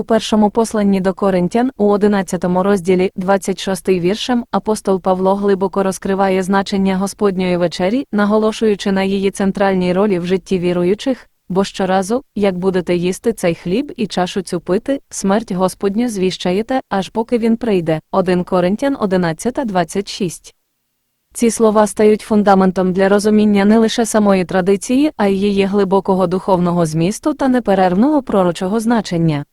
У першому посланні до Коринтян у 11 розділі 26 віршем апостол Павло глибоко розкриває значення Господньої вечері, наголошуючи на її центральній ролі в житті віруючих, бо щоразу, як будете їсти цей хліб і чашу цю пити, смерть Господню звіщаєте, аж поки він прийде. 1 Коринтян 11.26 ці слова стають фундаментом для розуміння не лише самої традиції, а й її глибокого духовного змісту та неперервного пророчого значення.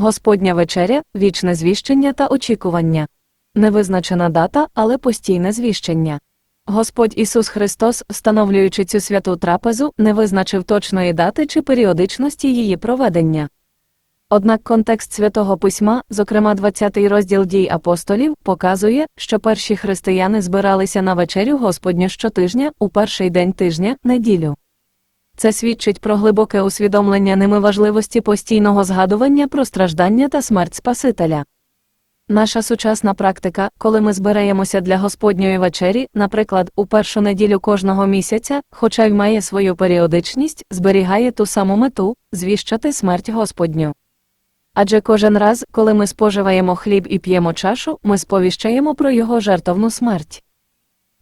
Господня вечеря, вічне звіщення та очікування. Невизначена дата, але постійне звіщення. Господь Ісус Христос, встановлюючи цю святу трапезу, не визначив точної дати чи періодичності її проведення. Однак контекст святого письма, зокрема 20 розділ дій апостолів, показує, що перші християни збиралися на вечерю Господню щотижня у перший день тижня, неділю. Це свідчить про глибоке усвідомлення ними важливості постійного згадування про страждання та смерть Спасителя. Наша сучасна практика, коли ми збираємося для Господньої вечері, наприклад, у першу неділю кожного місяця, хоча й має свою періодичність, зберігає ту саму мету звіщати смерть Господню. Адже кожен раз, коли ми споживаємо хліб і п'ємо чашу, ми сповіщаємо про його жертовну смерть.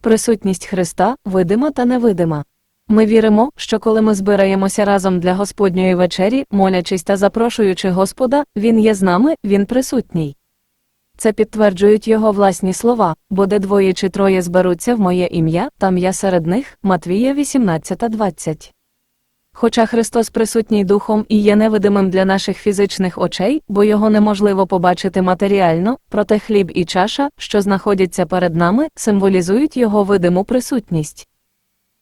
Присутність Христа видима та невидима. Ми віримо, що коли ми збираємося разом для Господньої вечері, молячись та запрошуючи Господа, Він є з нами, Він присутній. Це підтверджують його власні слова, бо де двоє чи троє зберуться в моє ім'я, там я серед них, Матвія 18.20. Хоча Христос присутній духом і є невидимим для наших фізичних очей, бо його неможливо побачити матеріально, проте хліб і чаша, що знаходяться перед нами, символізують його видиму присутність.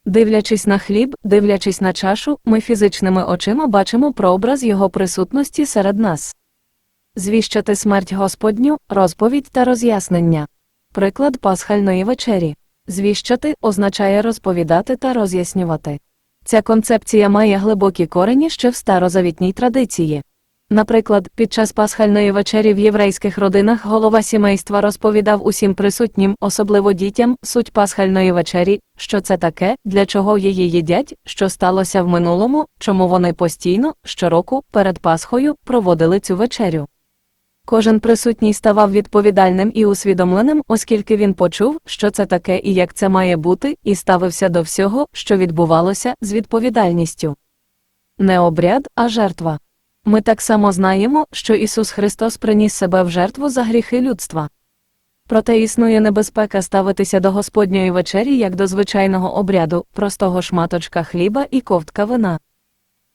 Дивлячись на хліб, дивлячись на чашу, ми фізичними очима бачимо прообраз його присутності серед нас. Звіщати смерть Господню, розповідь та роз'яснення. Приклад пасхальної вечері. Звіщати означає розповідати та роз'яснювати. Ця концепція має глибокі корені ще в старозавітній традиції. Наприклад, під час пасхальної вечері в єврейських родинах голова сімейства розповідав усім присутнім, особливо дітям, суть пасхальної вечері, що це таке, для чого її їдять, що сталося в минулому, чому вони постійно, щороку, перед Пасхою, проводили цю вечерю. Кожен присутній ставав відповідальним і усвідомленим, оскільки він почув, що це таке і як це має бути, і ставився до всього, що відбувалося, з відповідальністю. Не обряд, а жертва. Ми так само знаємо, що Ісус Христос приніс себе в жертву за гріхи людства. Проте існує небезпека ставитися до Господньої вечері як до звичайного обряду, простого шматочка хліба і ковтка вина.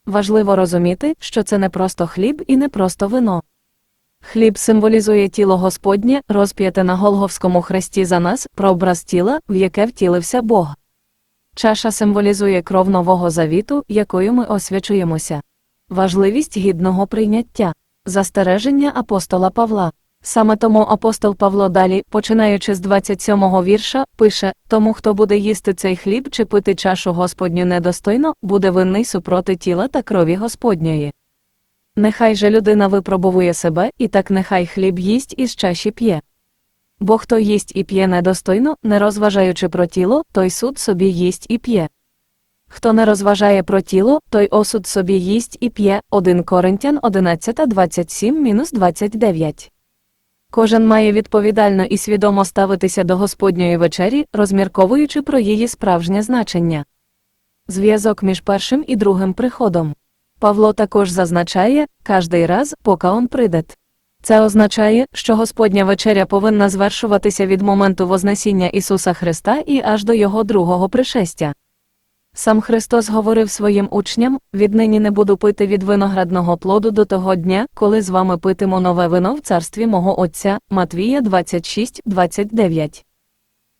Важливо розуміти, що це не просто хліб і не просто вино. Хліб символізує тіло Господнє, розп'яте на Голговському хресті за нас, прообраз тіла, в яке втілився Бог. Чаша символізує кров нового завіту, якою ми освячуємося. Важливість гідного прийняття, застереження апостола Павла. Саме тому апостол Павло далі, починаючи з 27-го вірша, пише Тому, хто буде їсти цей хліб чи пити чашу Господню недостойно, буде винний супроти тіла та крові Господньої. Нехай же людина випробовує себе, і так нехай хліб їсть із чаші п'є. Бо хто їсть і п'є недостойно, не розважаючи про тіло, той суд собі їсть і п'є. Хто не розважає про тіло, той осуд собі їсть і п'є 1 Коринтян 11.27-29. Кожен має відповідально і свідомо ставитися до Господньої вечері, розмірковуючи про її справжнє значення. Зв'язок між першим і другим приходом. Павло також зазначає, кожний раз, поки он прийде. Це означає, що Господня вечеря повинна звершуватися від моменту Вознесіння Ісуса Христа і аж до Його другого пришестя. Сам Христос говорив своїм учням віднині не буду пити від виноградного плоду до того дня, коли з вами питимо нове вино в царстві мого Отця Матвія 26, 29.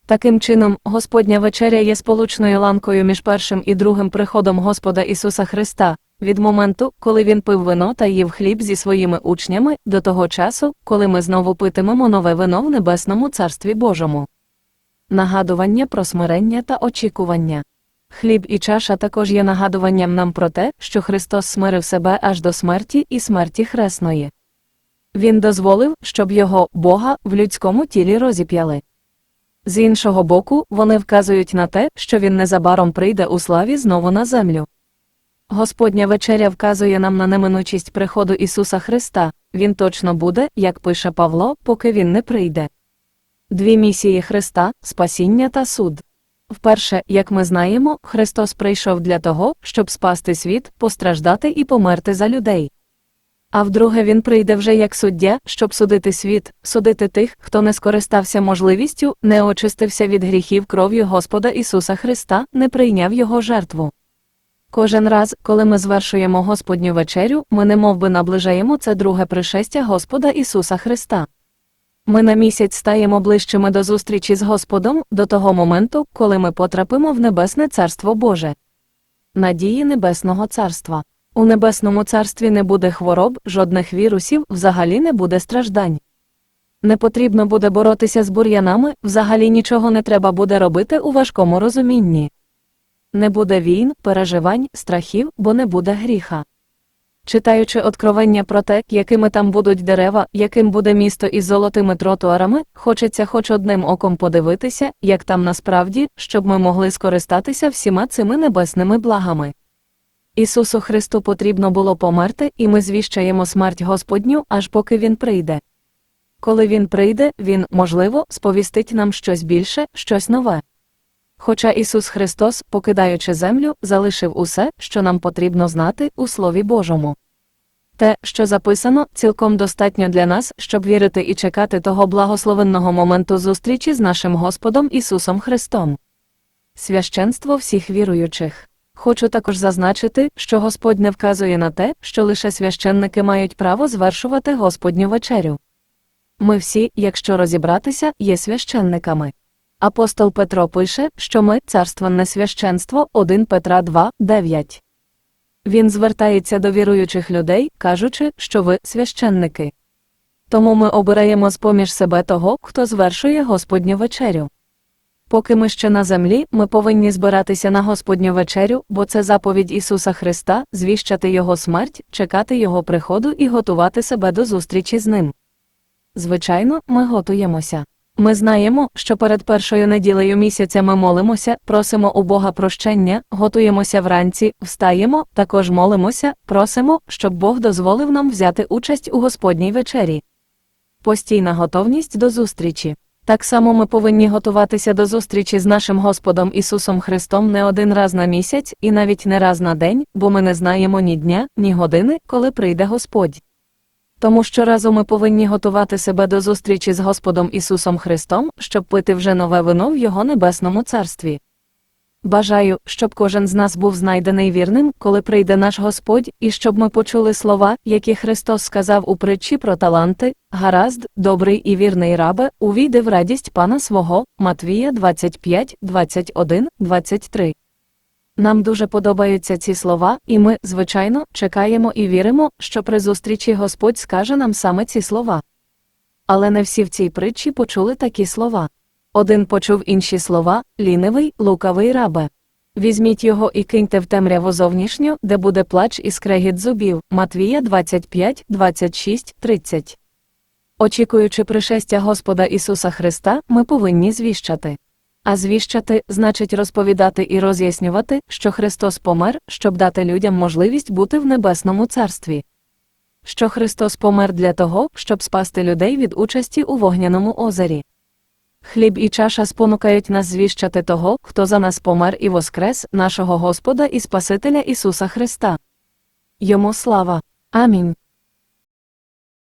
Таким чином, Господня вечеря є сполучною ланкою між першим і другим приходом Господа Ісуса Христа, від моменту, коли він пив вино та їв хліб зі своїми учнями, до того часу, коли ми знову питимемо нове вино в Небесному Царстві Божому. Нагадування про смирення та очікування. Хліб і чаша також є нагадуванням нам про те, що Христос смирив себе аж до смерті і смерті хресної. Він дозволив, щоб його Бога в людському тілі розіп'яли. З іншого боку, вони вказують на те, що він незабаром прийде у славі знову на землю. Господня вечеря вказує нам на неминучість приходу Ісуса Христа, Він точно буде, як пише Павло, поки Він не прийде. Дві місії Христа спасіння та суд. Вперше, як ми знаємо, Христос прийшов для того, щоб спасти світ, постраждати і померти за людей. А вдруге він прийде вже як суддя, щоб судити світ, судити тих, хто не скористався можливістю, не очистився від гріхів кров'ю Господа Ісуса Христа, не прийняв Його жертву. Кожен раз, коли ми звершуємо Господню вечерю, ми немов би наближаємо це друге пришестя Господа Ісуса Христа. Ми на місяць стаємо ближчими до зустрічі з Господом до того моменту, коли ми потрапимо в Небесне Царство Боже. Надії Небесного Царства. У Небесному Царстві не буде хвороб, жодних вірусів, взагалі не буде страждань. Не потрібно буде боротися з бур'янами, взагалі нічого не треба буде робити у важкому розумінні. Не буде війн, переживань, страхів, бо не буде гріха. Читаючи откровення про те, якими там будуть дерева, яким буде місто із золотими тротуарами, хочеться хоч одним оком подивитися, як там насправді, щоб ми могли скористатися всіма цими небесними благами. Ісусу Христу потрібно було померти, і ми звіщаємо смерть Господню, аж поки Він прийде. Коли Він прийде, Він, можливо, сповістить нам щось більше, щось нове. Хоча Ісус Христос, покидаючи землю, залишив усе, що нам потрібно знати у Слові Божому. Те, що записано, цілком достатньо для нас, щоб вірити і чекати того благословенного моменту зустрічі з нашим Господом Ісусом Христом. Священство всіх віруючих. Хочу також зазначити, що Господь не вказує на те, що лише священники мають право звершувати Господню вечерю. Ми всі, якщо розібратися, є священниками. Апостол Петро пише, що ми царственне священство 1 Петра 2, 9. Він звертається до віруючих людей, кажучи, що ви священники. Тому ми обираємо з поміж себе того, хто звершує Господню вечерю. Поки ми ще на землі, ми повинні збиратися на Господню вечерю, бо це заповідь Ісуса Христа, звіщати Його смерть, чекати Його приходу і готувати себе до зустрічі з Ним. Звичайно, ми готуємося. Ми знаємо, що перед першою неділею місяця ми молимося, просимо у Бога прощення, готуємося вранці, встаємо, також молимося, просимо, щоб Бог дозволив нам взяти участь у Господній вечері. Постійна готовність до зустрічі. Так само ми повинні готуватися до зустрічі з нашим Господом Ісусом Христом не один раз на місяць і навіть не раз на день, бо ми не знаємо ні дня, ні години, коли прийде Господь. Тому щоразу ми повинні готувати себе до зустрічі з Господом Ісусом Христом, щоб пити вже нове вино в Його небесному царстві. Бажаю, щоб кожен з нас був знайдений вірним, коли прийде наш Господь, і щоб ми почули слова, які Христос сказав у притчі про таланти, гаразд, добрий і вірний рабе, увійди в радість Пана свого, Матвія 25, 21, 23. Нам дуже подобаються ці слова, і ми, звичайно, чекаємо і віримо, що при зустрічі Господь скаже нам саме ці слова. Але не всі в цій притчі почули такі слова. Один почув інші слова лінивий, лукавий рабе. Візьміть його і киньте в темряву зовнішню, де буде плач і скрегіт зубів. Матвія 25, 26, 30. Очікуючи пришестя Господа Ісуса Христа, ми повинні звіщати. А звіщати значить розповідати і роз'яснювати, що Христос помер, щоб дати людям можливість бути в небесному царстві. Що Христос помер для того, щоб спасти людей від участі у вогняному озері. Хліб і чаша спонукають нас звіщати того, хто за нас помер і воскрес, нашого Господа і Спасителя Ісуса Христа. Йому слава. Амінь.